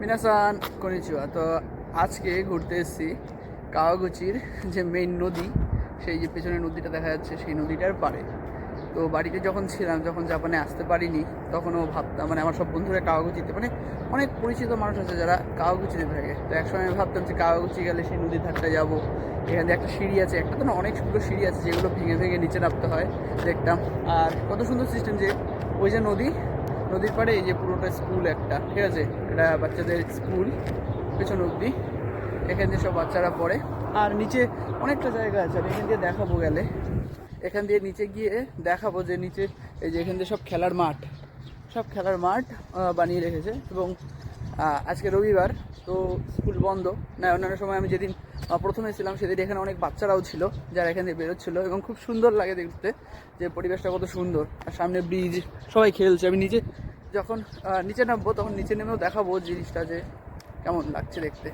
মিনাসান konnichiwa তো আজকে ঘুরতে এসেছি কাওয়াগুচির যে মেইন নদী, সেই যে পেছনে নদীটা দেখা যাচ্ছে, সেই নদীটার পারে তো বাড়িতে যখন ছিলাম, যখন জাপানে আসতে পারিনি, তখনও ভাবতাম মানে আমার সব বন্ধুরা কাওয়াগুচিতে মানে অনেক পরিচিত মানুষ আছে যারা কাওয়াগুচিতে থাকে। তো একসময় আমি ভাবতাম যে কাওয়াগুচি গেলে সেই নদীর ধারটা যাব। এখান দিয়ে একটা সিঁড়ি আছে, একটা তো না অনেকগুলো সিঁড়ি আছে, যেগুলো ভেঙে ভেঙে নিচে নামতে হয়, দেখতাম। আর কত সুন্দর সিস্টেম যে ওই যে নদী নদীর পাড়ে, এই যে পুরোটা স্কুল একটা, ঠিক আছে? এটা বাচ্চাদের স্কুল, পেছন অবধি। এখান দিয়ে সব বাচ্চারা পড়ে। আর নিচে অনেকটা জায়গা আছে, আমি এখান দিয়ে দেখাবো গেলে। এখান দিয়ে নিচে গিয়ে দেখাবো যে নিচে, এই যে এখান দিয়ে সব খেলার মাঠ। সব খেলার মাঠ বানিয়ে রেখেছে। এবং আজকে রবিবার, তো স্কুল বন্ধ। না, অন্যান্য সময় আমি যেদিন প্রথমে ছিলাম সেদিন এখানে অনেক বাচ্চারাও ছিল যারা এখান বেরোচ্ছিল এবং খুব সুন্দর লাগে দেখতে যে পরিবেশটা কত সুন্দর। আর সামনে ব্রিজ সবাই খেলছে। আমি নিচে যখন নিচে নামবো তখন নিচে নেমেও দেখাবো জিনিসটা যে কেমন লাগছে দেখতে।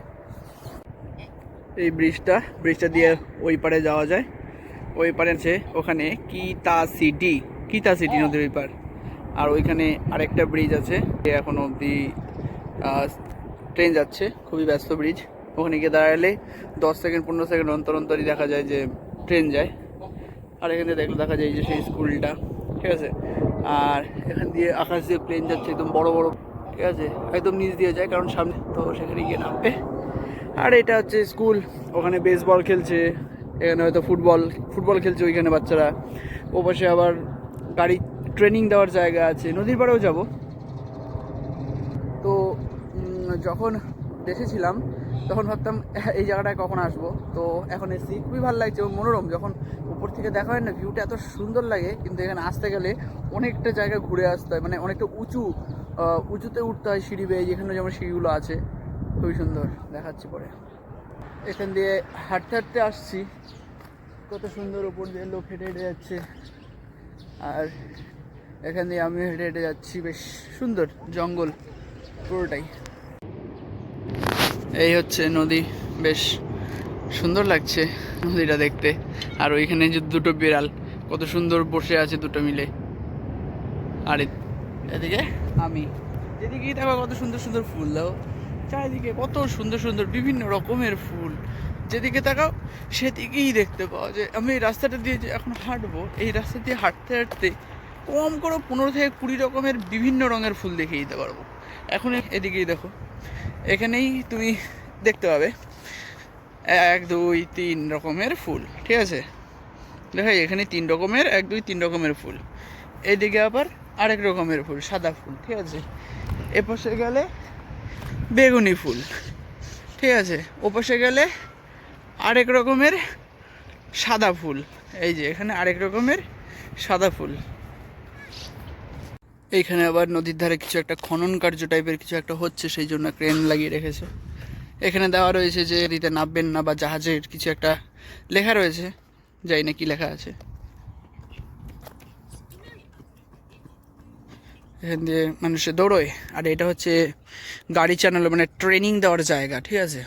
এই ব্রিজটা ব্রিজটা দিয়ে ওই পারে যাওয়া যায়। ওই পারে আছে ওখানে কিতা সিটি কিতা সিটি নদীর ওই পার। আর ওইখানে আরেকটা ব্রিজ আছে। এখনও অবধি ট্রেন যাচ্ছে, খুবই ব্যস্ত ব্রিজ ওখানে গিয়ে দাঁড়ালে দশ সেকেন্ড, পনেরো সেকেন্ড অন্তর অন্তরই দেখা যায় যে ট্রেন যায়। আর এখানে দেখলে দেখা যায় যে সেই স্কুলটা, ঠিক আছে? আর এখান দিয়ে আকাশ দিয়ে প্লেন যাচ্ছে একদম বড় বড়, ঠিক আছে? একদম নিচ দিয়ে যায়, কারণ সামনে তো সেখানে গিয়ে নামবে। আর এটা হচ্ছে স্কুল, ওখানে বেসবল খেলছে, এখানে হয়তো ফুটবল ফুটবল খেলছে ওইখানে বাচ্চারা। ও পাশে আবার গাড়ি ট্রেনিং দেওয়ার জায়গা আছে, নদীর পাড়েও যাব। তো যখন দেশে ছিলাম তখন ভাবতাম এই জায়গাটায় কখন আসব? তো এখন এসেছি, খুবই ভালো লাগছে এবং মনোরম। যখন উপর থেকে দেখা হয় না ভিউটা এত সুন্দর লাগে, কিন্তু এখানে আসতে গেলে অনেকটা জায়গা ঘুরে আসতে হয়। মানে অনেকটা উঁচু উঁচুতে উঠতে হয় সিঁড়ি বেয়ে, যেখানে যেমন সিঁড়িগুলো আছে, খুবই সুন্দর। দেখাচ্ছি পরে। এখান দিয়ে হাঁটতে হাঁটতে আসছি। কত সুন্দর উপর দিয়ে লোক হেঁটে হেঁটে যাচ্ছে। আর এখান দিয়ে আমি হেঁটে হেঁটে যাচ্ছি। বেশ সুন্দর জঙ্গল, পুরোটাই। এই হচ্ছে নদী। বেশ সুন্দর লাগছে নদীটা দেখতে। আর ওইখানে যে দুটো বিড়াল, কত সুন্দর বসে আছে দুটো মিলে। আর এদিকে আমি। যেদিকেই দেখো কত সুন্দর সুন্দর ফুল দাও চারিদিকে কত সুন্দর সুন্দর বিভিন্ন রকমের ফুল। যেদিকে তাকাও, সেদিকেই দেখতে পাওয়া যায়। আমি এই রাস্তাটা দিয়ে যে এখন হাঁটবো, এই রাস্তা দিয়ে হাঁটতে হাঁটতে কম করে পনেরো থেকে কুড়ি রকমের বিভিন্ন রঙের ফুল দেখে দিতে পারব। এখন এদিকেই দেখো। এখানেই তুমি দেখতে পাবে। এক, দুই, তিন রকমের ফুল, ঠিক আছে? দেখা এখানে তিন রকমের, এক, দুই, তিন রকমের ফুল। এদিকে আবার আরেক রকমের ফুল, সাদা ফুল, ঠিক আছে? এপাশে গেলে বেগুনি ফুল, ঠিক আছে? ওপাশে গেলে আরেক রকমের সাদা ফুল, এই যে এখানে আরেক রকমের সাদা ফুল। এইখানে আবার নদীর ধারে কিছু একটা খনন কার্য টাইপের কিছু একটা হচ্ছে, সেই জন্য ক্রেন লাগিয়ে রেখেছে। এখানে দেওয়া রয়েছে যে নদীতে নামবেন না বা জাহাজের কিছু একটা লেখা রয়েছে যাই না কি লেখা আছে। এখান দিয়ে মানুষে দৌড়োয়, আর এটা হচ্ছে গাড়ি চালানো মানে ট্রেনিং দেওয়ার জায়গা, ঠিক আছে?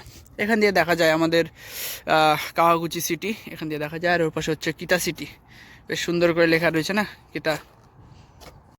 এখান দিয়ে দেখা যায় আমাদের কাওয়াগুচি সিটি এখান দিয়ে দেখা যায়, আর ওর পাশে হচ্ছে কিতা সিটি বেশ সুন্দর করে লেখা রয়েছে না, কিতা?